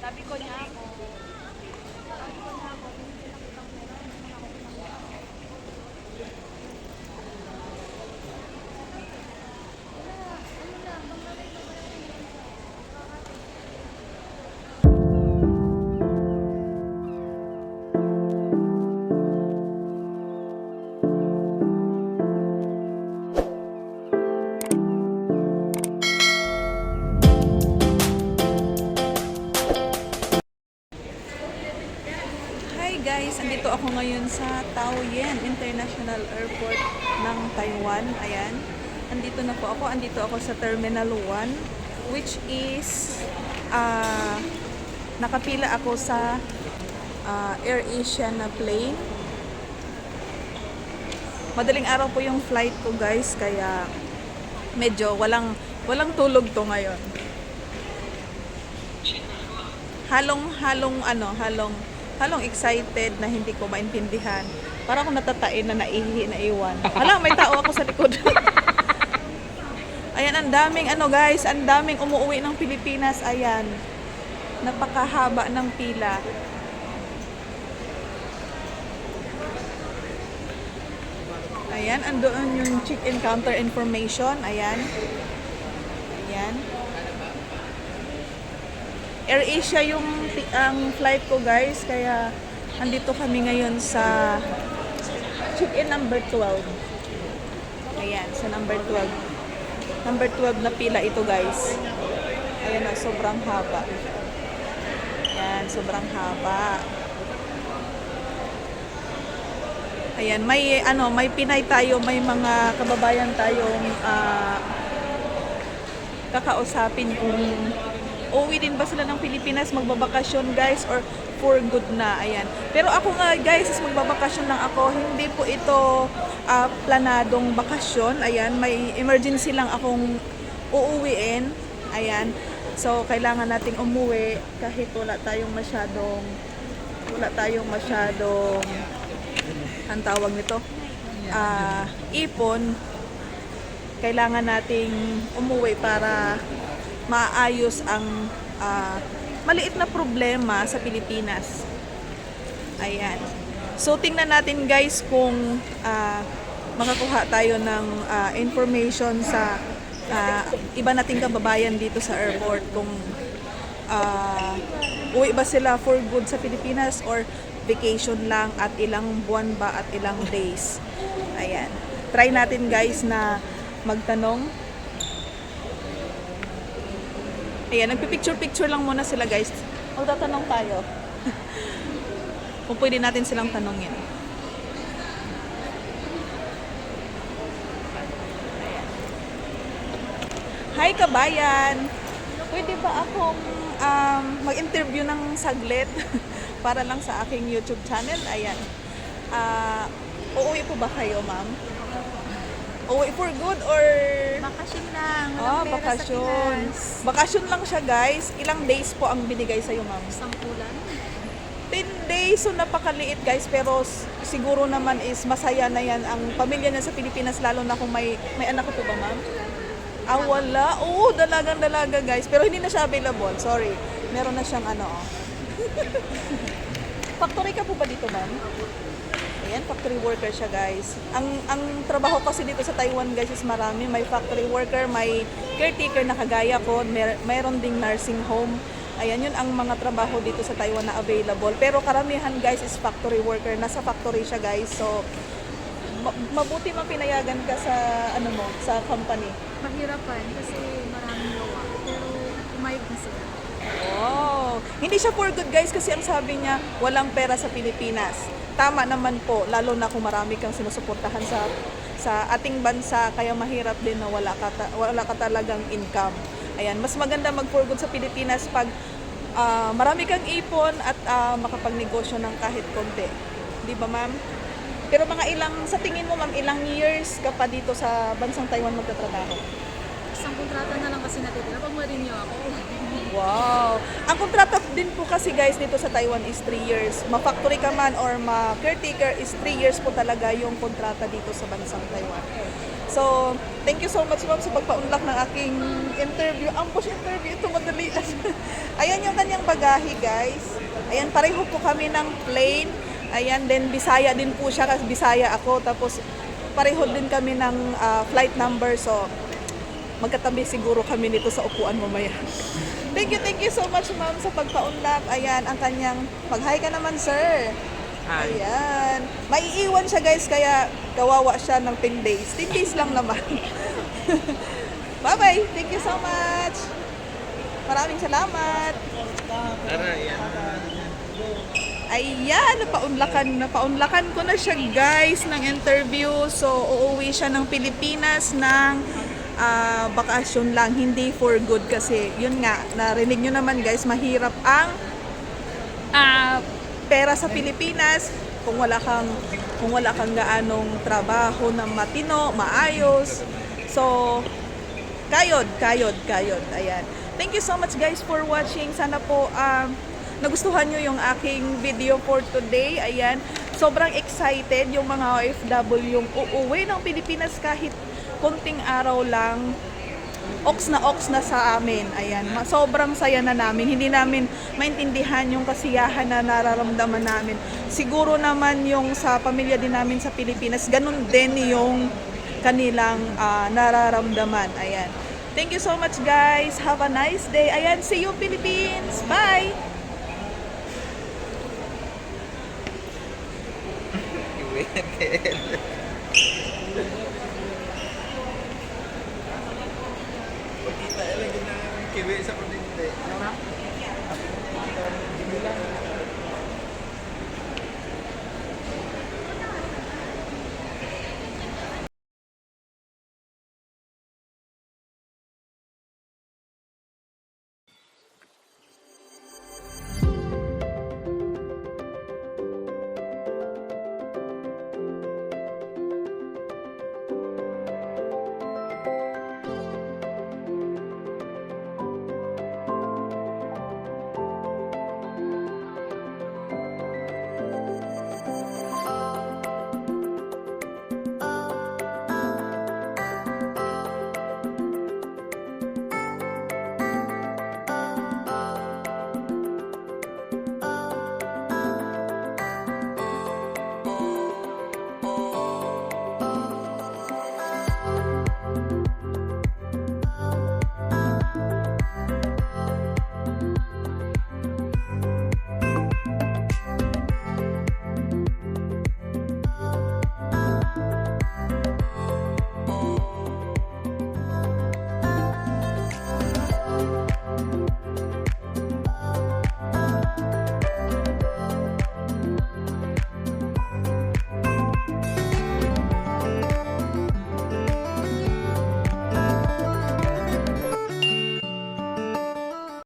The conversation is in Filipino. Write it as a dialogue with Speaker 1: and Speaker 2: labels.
Speaker 1: Sabi ko niya, guys, andito ako ngayon sa Taoyuan International Airport ng Taiwan. Ayan. Andito na po ako. Andito ako sa Terminal 1 which is ah nakapila ako sa ah, Air Asia na plane. Madaling araw po yung flight ko guys kaya medyo walang walang tulog to ngayon. halong halong ano halong halong excited na hindi ko maintindihan. Para akong natatain na naihi na iwan hala may tao ako sa likod. Ayan ang daming ano guys ang daming umuwi ng Pilipinas. Ayan napakahaba ng pila. Ayan andoon yung check-in counter information. Ayan. Ayan Air Asia yung ang flight ko guys. Kaya andito kami ngayon sa check-in number 12 ayan sa number 12 number 12 na pila ito guys. Ayan na sobrang haba. Ayan sobrang haba. Ayan may ano may Pinay tayo may mga kababayan tayong ah, kakausapin kung uuwi din ba sila ng Pilipinas? Magbabakasyon guys or for good na? Ayan. Pero ako nga guys is magbabakasyon lang ako. Hindi po ito ah, planadong bakasyon. Ayan may emergency lang akong uuwiin. Ayan. So kailangan nating umuwi kahit wala tayong masyadong wala tayong masyadong ang tawag nito? Ah, ipon. Kailangan nating umuwi para maayos ang ah, maliit na problema sa Pilipinas. Ayan. So tingnan natin guys kung ah, makakuha tayo ng ah, information sa ah, iba nating kababayan dito sa airport kung ah, uwi ba sila for good sa Pilipinas or vacation lang at ilang buwan ba at ilang days. Ayan. Try natin guys na magtanong Ayan, nagpipicture-picture lang muna sila guys. Magtatanong tayo. Kung pwede natin silang tanongin. Hi kabayan! Pwede ba akong um, mag-interview ng saglit para lang sa aking YouTube channel? Ayan. Ah, uuwi po ba kayo, ma'am? Uuwi for good or
Speaker 2: Bakasyon lang. Pera
Speaker 1: bakasyon.
Speaker 2: sa Pinas.
Speaker 1: Bakasyon lang siya, guys. Ilang days po ang binigay sa'yo, ma'am?
Speaker 2: Isang kulan.
Speaker 1: 10 days, so napakaliit, guys. Pero siguro naman is masaya na yan ang pamilya niya sa Pilipinas, lalo na kung may, may anak ko po ba, ma'am? Ah, wala. Oo, dalagang dalaga, guys. Pero hindi na siya available. Sorry. Meron na siyang ano, oh. Factory ka po ba dito, ma'am? Ayan, factory worker siya guys. Ang ang trabaho kasi dito sa Taiwan guys is marami. May factory worker, may caretaker na kagaya ko, mer- mayroon ding nursing home. Ayan, yun ang mga trabaho dito sa Taiwan na available. Pero karamihan guys is factory worker. Nasa factory siya guys. So, ma- mabuti mapinayagan ka sa ano mo, sa company.
Speaker 2: Mahirapan kasi maraming gawa. Pero umayag na sila.
Speaker 1: Oh, hindi siya for good guys kasi ang sabi niya, walang pera sa Pilipinas. Tama naman po, lalo na kung marami kang sinusuportahan sa sa ating bansa, kaya mahirap din na wala ka, ta- wala ka talagang income. Ayan, mas maganda mag for good sa Pilipinas pag ah, marami kang ipon at ah, makapagnegosyo ng kahit konti. Di ba, ma'am? Pero mga ilang, sa tingin mo, ma'am, ilang years ka pa dito sa bansang Taiwan magtatrabaho?
Speaker 2: Isang kontrata na lang kasi natitira. Pag marinyo ako.
Speaker 1: Wow! Ang kontrata din po kasi guys dito sa Taiwan is 3 years. Ma-factory ka man or ma-caretaker is 3 years po talaga yung kontrata dito sa bansang Taiwan. So, thank you so much ma'am sa pagpa-unlock ng aking interview. Ang push interview, ito madali. Ayan yung kanyang bagahe guys. Ayan, pareho po kami ng plane. Ayan, then Bisaya din po siya kasi Bisaya ako. Tapos pareho din kami ng ah, flight number. So, magkatabi siguro kami nito sa upuan mamaya. Thank you, thank you so much ma'am sa pagpaunlak. Ayan, ang kanyang, mag-hi ka naman sir. Ayan. Maiiwan siya guys, kaya kawawa siya ng 10 days. 10 days lang naman. Bye-bye. Thank you so much. Maraming salamat.
Speaker 3: Tara, yan.
Speaker 1: Ayan, napaunlakan, napaunlakan ko na siya guys ng interview. So, uuwi siya ng Pilipinas ng ah, bakasyon lang, hindi for good kasi yun nga, narinig nyo naman guys, mahirap ang ah, pera sa Pilipinas kung wala kang kung wala kang gaanong trabaho na matino, maayos. So, kayod, kayod, kayod. Ayan. Thank you so much guys for watching. Sana po um, nagustuhan nyo yung aking video for today. Ayan. Sobrang excited yung mga OFW yung uuwi ng Pilipinas kahit konting araw lang ox na ox na sa amin. Ayan, sobrang saya na namin. Hindi namin maintindihan yung kasiyahan na nararamdaman namin. Siguro naman yung sa pamilya din namin sa Pilipinas, ganun din yung kanilang ah, nararamdaman. Ayan. Thank you so much guys. Have a nice day. Ayan, see you Philippines. Bye!
Speaker 3: Kita lang yun ang kiwi sa kundi. Ano na?